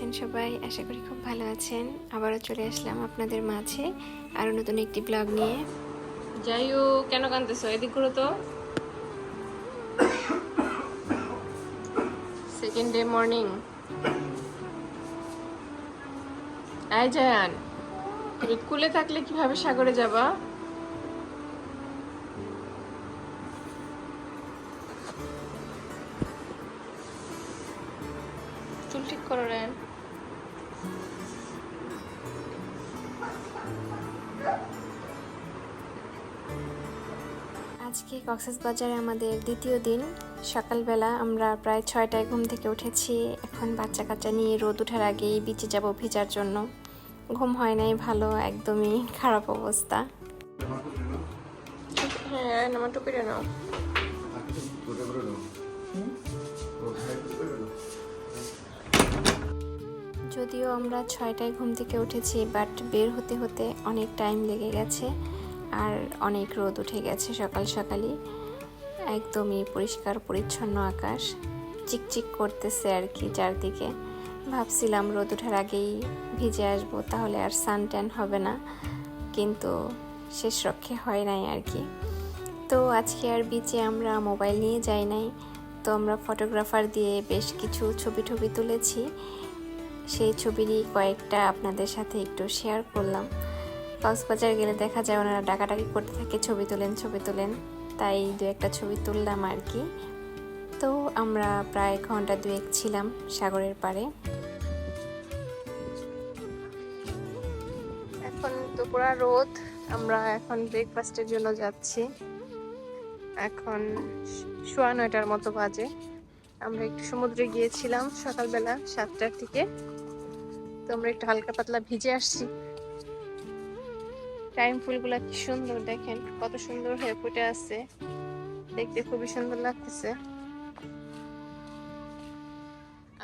আছেন সবাই? আশা করি খুব ভালো আছেন। আবারও চলে আসলাম আপনাদের মাঝে আরও নতুন একটি ব্লগ নিয়ে। যাই হোক, কেন কানতেছো এদিক করো তো। সেকেন্ড ডে মর্নিং আয় জায়ান, তুমি কুলে থাকলে কীভাবে সাগরে যাবা? চুল ঠিক করো রেন আজকে কক্সবাজারে আমাদের দ্বিতীয় দিন। সকালবেলা আমরা প্রায় ছয়টায় ঘুম থেকে উঠেছি। এখন বাচ্চা কাচ্চা নিয়ে রোদ ওঠার আগেই বিচে যাব ভিজার জন্য। ঘুম হয় নাই ভালো একদমই খারাপ অবস্থা। হ্যাঁ আমার টুপিটা নাও। যদিও আমরা ছয়টায় ঘুম থেকে উঠেছি বাট বের হতে হতে অনেক টাইম লেগে গেছে। আর অনেক রোদ উঠে গেছে সকাল সকালই। একদমই পরিষ্কার, পরিচ্ছন্ন আকাশ। চিকচিক করতেছে আর কি চারদিকে। ভাবছিলাম রোদ ওঠার আগেই ভিজে আসব, তাহলে আর সান ট্যান হবে না। কিন্তু শেষ রক্ষে হয় নাই আর কি। তো আজকে আর বিচে আমরা মোবাইল নিয়ে যাই নাই। তো আমরা ফটোগ্রাফার দিয়ে বেশ কিছু ছবি টবি তুলেছি। সেই ছবিরই কয়েকটা আপনাদের সাথে একটু শেয়ার করলাম। কক্সবাজার গেলে দেখা যায় ওনারা ডাকাডাকি করতে থাকে, ছবি তোলেন ছবি তোলেন। তাই দু একটা ছবি তুললাম আর কি। তো আমরা প্রায় ঘণ্টা দুয়েক ছিলাম সাগরের পাড়ে। এখন তো পুরা রোদ, আমরা এখন ব্রেকফাস্টের জন্য যাচ্ছি। এখন সোয়া নয়টার মতো বাজে। আমরা একটু সমুদ্রে গিয়েছিলাম সকালবেলা সাতটার থেকে তো আমরা একটু হালকা পাতলা ভিজে আসছি। টাইম ফুলগুলা কি সুন্দর দেখেন, কত সুন্দর হয়ে ফুটে আছে। দেখতে খুবই সুন্দর লাগতেছে।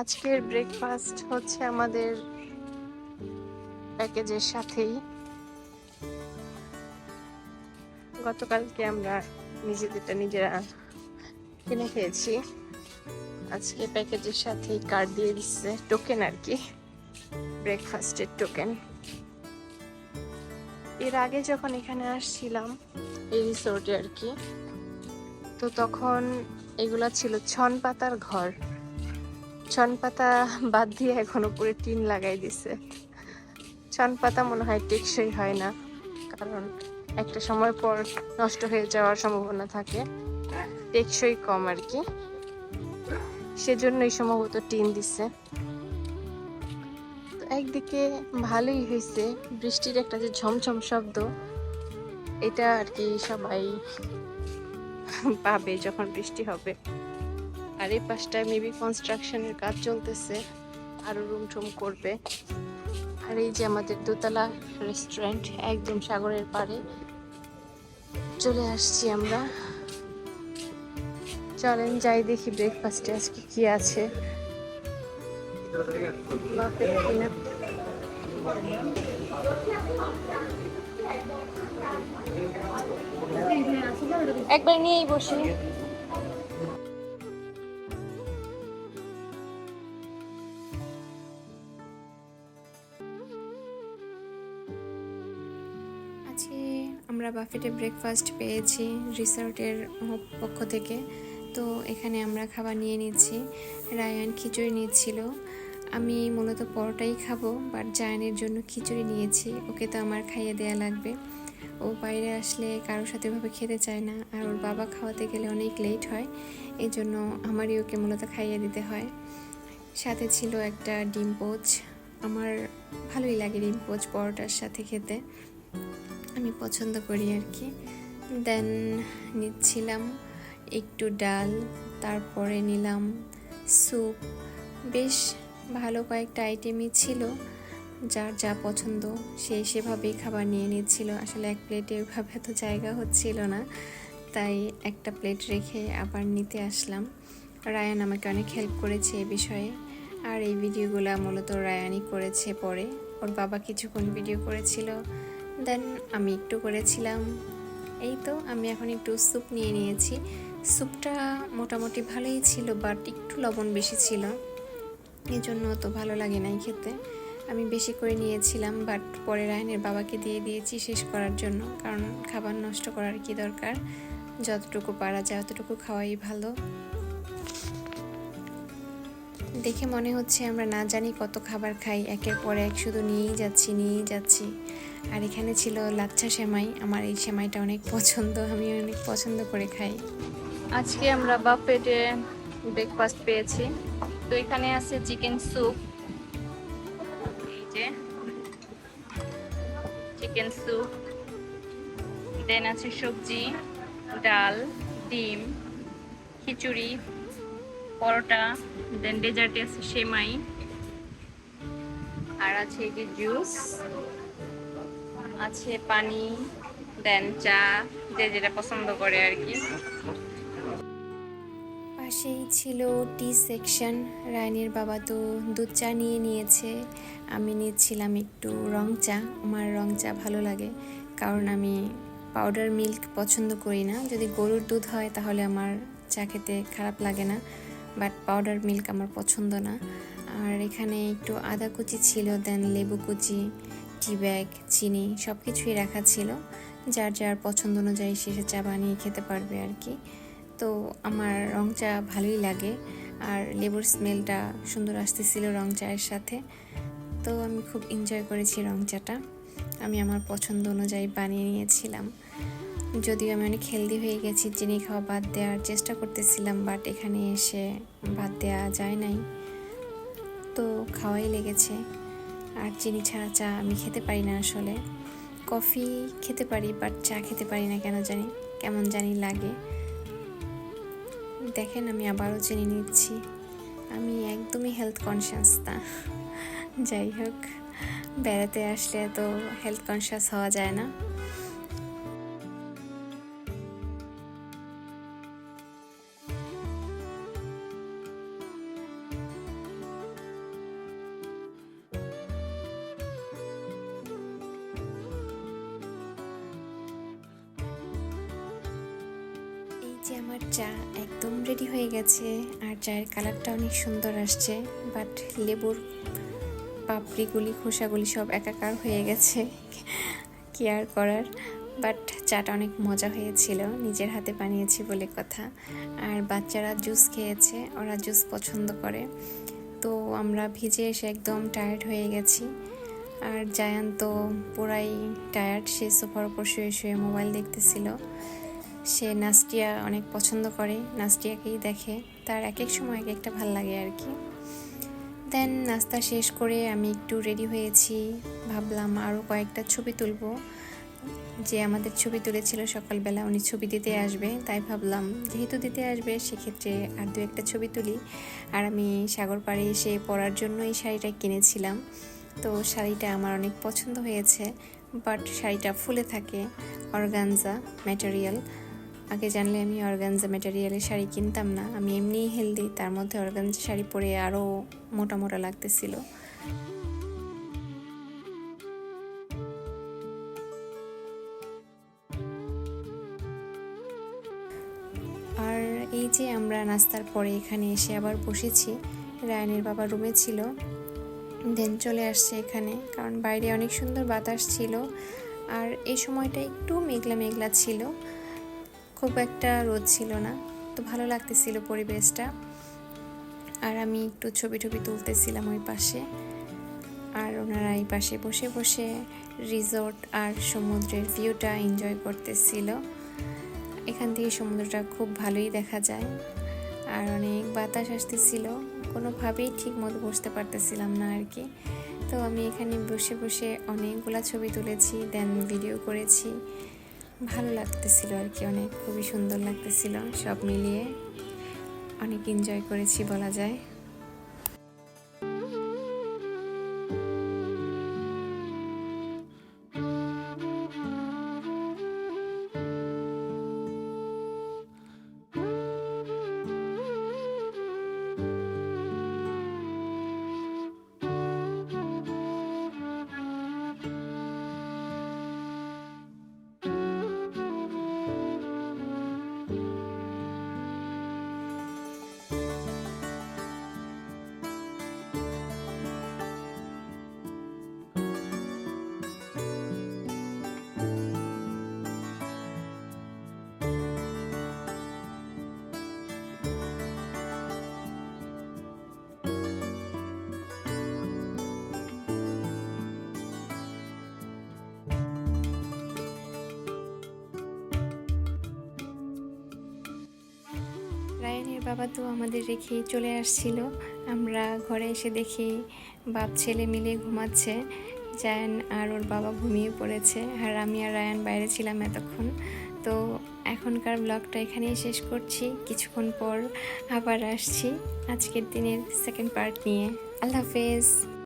আজকের ব্রেকফাস্ট হচ্ছে আমাদের প্যাকেজের সাথেই। গতকালকে আমরা নিজেদেরটা নিজেরা কিনে খেয়েছি। আজকে প্যাকেজের সাথেই কার্ড দিয়ে দিচ্ছে টোকেন আর কি ব্রেকফাস্টের টোকেন এর আগে যখন এখানে আসছিলাম এই রিসোর্টে আর কি। তো তখন এগুলা ছিল ছন পাতার ঘর। ছন পাতা বাদ দিয়ে এখন উপরে টিন লাগাই দিছে। ছন পাতা মনে হয় টেকসই হয় না কারণ একটা সময় পর নষ্ট হয়ে যাওয়ার সম্ভাবনা থাকে। টেকসই কম আর কি। সেজন্যই সম্ভবত টিন দিছে। একদিকে ভালোই হয়েছে, বৃষ্টির একটা যে ঝমঝম শব্দ, এটা আর কি সবাই পাবে যখন বৃষ্টি হবে। আর এই পাশটায় মেবি কনস্ট্রাকশনের কাজ চলতেছে, আরও রুম টুম করবে। আর এই যে আমাদের দোতলা রেস্টুরেন্ট একদম সাগরের পাড়ে। চলে আসছি আমরা। চলেন যাই দেখি ব্রেকফাস্টে আজকে কি আছে। একবার নিয়েই বসি। আজকে আমরা বাফেটে ব্রেকফাস্ট পেয়েছি রিসর্টের পক্ষ থেকে। তো এখানে আমরা খাবার নিয়ে নিচ্ছি। রায়ান খিচুড়ি নিচ্ছিল। আমি মূলত পরোটাই খাব বাট জায়নের জন্য খিচুড়ি নিয়েছি। ওকে তো আমার খাইয়ে দেয়া লাগবে। ও বাইরে আসলে কারোর সাথে ভাবে খেতে চায় না, আর ওর বাবা খাওয়াতে গেলে অনেক লেট হয়। এই জন্য আমারই ওকে মূলত খাইয়ে দিতে হয়। সাথে ছিল একটা ডিম পোচ। আমার ভালোই লাগে ডিম পোচ পরোটার সাথে খেতে। আমি পছন্দ করি আর কি। দেন নিচ্ছিলাম একটু ডাল, তারপরে নিলাম স্যুপ বেশ ভালো কয়েকটা আইটেমই ছিল। যার যা পছন্দ, সে সেভাবেই খাবার নিয়ে নিচ্ছিল। আসলে এক প্লেটে ওইভাবে তো জায়গা হচ্ছিল না। তাই একটা প্লেট রেখে আবার নিতে আসলাম। রায়ান আমাকে অনেক হেল্প করেছে এ বিষয়ে। আর এই ভিডিওগুলো মূলত রায়ানই করেছে পরে। ওর বাবা কিছুক্ষণ ভিডিও করেছিল দেন আমি একটু করেছিলাম। এই তো, আমি এখন একটু স্যুপ নিয়ে নিয়েছি। স্যুপটা মোটামুটি ভালোই ছিল বাট একটু লবণ বেশি ছিল। এই জন্য তো ভালো লাগে নাই খেতে আমি বেশি করে নিয়েছিলাম বাট পরে রায়নের বাবাকে দিয়ে দিয়েছি শেষ করার জন্য, কারণ খাবার নষ্ট করার কি দরকার? যতটুকু পারা যায় অতটুকু খাওয়াই ভালো। দেখে মনে হচ্ছে আমরা না জানি কত খাবার খাই, একের পর এক শুধু নিয়েই যাচ্ছি নিয়েই যাচ্ছি। আর এখানে ছিল লাচ্ছা সেমাই, আমার এই সেমাইটা অনেক পছন্দ, আমি অনেক পছন্দ করে খাই। আজকে আমরা বাফেটে ব্রেকফাস্ট পেয়েছি। তো এখানে আছে চিকেন স্যুপ। এই যে, চিকেন স্যুপ। দেন আছে সবজি, ডাল, ডিম, খিচুড়ি, পরোটা, দেন ডেজার্টে আছে সেমাই। আর আছে এই যে জুস, আছে পানি, দেন চা, যে যেটা পছন্দ করে আর কি। পাশেই ছিল টি সেকশন। রায়নের বাবা তো দুধ চা নিয়ে নিয়েছে। আমি নিয়েছিলাম একটু রং চা। আমার রং চা ভালো লাগে, কারণ আমি পাউডার মিল্ক পছন্দ করি না। যদি গরুর দুধ হয় তাহলে আমার চা খেতে খারাপ লাগে না, বাট পাউডার মিল্ক আমার পছন্দ না। আর এখানে একটু আদা কুচি ছিল, দেন লেবু কুচি, টি ব্যাগ, চিনি সব কিছুই রাখা ছিল। যার যার পছন্দ অনুযায়ী সে চা বানিয়ে খেতে পারবে আর কি। তো আমার রং চা ভালোই লাগে। আর লেবুর স্মেলটা সুন্দর আসতেছিল রং চায়ের সাথে। তো আমি খুব এনজয় করেছি রং চাটা আমি আমার পছন্দ অনুযায়ী বানিয়ে নিয়েছিলাম। যদিও আমি অনেক হেলদি হয়ে গেছি, চিনি খাওয়া বাদ দেওয়ার চেষ্টা করতেছিলাম বাট এখানে এসে বাদ দেওয়া যায় নাই। তো খাওয়াই লেগেছে। আর চিনি ছাড়া চা আমি খেতে পারি না আসলে। কফি খেতে পারি বাট চা খেতে পারি না কেন জানি? কেমন জানি লাগে। দেখেন, আমি আবারও জেনে নিচ্ছি। আমি একদমই হেলথ কনসিয়াস না। যাই হোক, বেড়াতে আসলে তো হেলথ কনসিয়াস হওয়া যায় না। যে আমার চা একদম রেডি হয়ে গেছে আর চায়ের কালারটা অনেক সুন্দর আসছে বাট লেবুর পাপড়িগুলি, খোসাগুলি সব একাকার হয়ে গেছে, কি আর করার? বাট চাটা অনেক মজা হয়েছিল, নিজের হাতে বানিয়েছি বলে কথা। আর বাচ্চারা জুস খেয়েছে, ওরা জুস পছন্দ করে। তো আমরা ভিজে এসে একদম টায়ার্ড হয়ে গেছি। আর জায়ান তো পুরাই টায়ার্ড সে সোফার উপর শুয়ে শুয়ে মোবাইল দেখতেছিল। সে নাস্টিয়া অনেক পছন্দ করে নাস্টিয়াকেই দেখে। তার এক এক সময় এক একটা ভালো লাগে আর কি। দেন নাস্তা শেষ করে আমি একটু রেডি হয়েছি। ভাবলাম আরও কয়েকটা ছবি তুলব। যে আমাদের ছবি তুলেছিল সকালবেলা, উনি ছবি দিতে আসবে। তাই ভাবলাম, যেহেতু দিতে আসবে, সেক্ষেত্রে আর দু একটা ছবি তুলি। আর আমি সাগর পাড়ে এসে পরার জন্য এই শাড়িটা কিনেছিলাম। তো শাড়িটা আমার অনেক পছন্দ হয়েছে বাট শাড়িটা ফুলে থাকে, অর্গানজা ম্যাটেরিয়াল। আগে জানলে আমি অর্গানজা ম্যাটেরিয়ালের শাড়ি কিনতাম না। আমি এমনিই হেলদি তার মধ্যে অর্গানজা শাড়ি পরে আরও মোটা মোটা লাগতেছিল। আর এই যে আমরা নাস্তার পরে এখানে এসে আবার বসেছি। রায়নের বাবা রুমে ছিল। দেন চলে আসছে এখানে, কারণ বাইরে অনেক সুন্দর বাতাস ছিল। আর এই সময়টা একটু মেঘলা মেঘলা ছিল। খুব একটা রোদ ছিল না। তো ভালো লাগতেছিল পরিবেশটা। আর আমি একটু ছবি টবি তুলতেছিলাম ওই পাশে। আর ওনারা এই পাশে বসে বসে রিসোর্ট আর সমুদ্রের ভিউটা এনজয় করতেছিল। এখান থেকে সমুদ্রটা খুব ভালোই দেখা যায়। আর অনেক বাতাস আসতেছিল। কোনোভাবেই ঠিক মতো বসতে পারতেছিলাম না আর কি। তো আমি এখানে বসে বসে অনেকগুলা ছবি তুলেছি দেন ভিডিও করেছি। ভালো লাগতেছিল আর কি, অনেক, খুবই সুন্দর লাগতেছিল সব মিলিয়ে। অনেক এনজয় করেছি বলা যায়। রায়ানের বাবা তো আমাদের রেখে চলে আসছিল। আমরা ঘরে এসে দেখি বাপ ছেলে মিলে ঘুমাচ্ছে। জায়ান আর ওর বাবা ঘুমিয়ে পড়েছে আর আমি আর রায়ান বাইরে ছিলাম এতক্ষণ। তো এখনকার ব্লগটা এখানেই শেষ করছি। কিছুক্ষণ পর আবার আসছি আজকের দিনের সেকেন্ড পার্ট নিয়ে। আল্লাহ হাফেজ।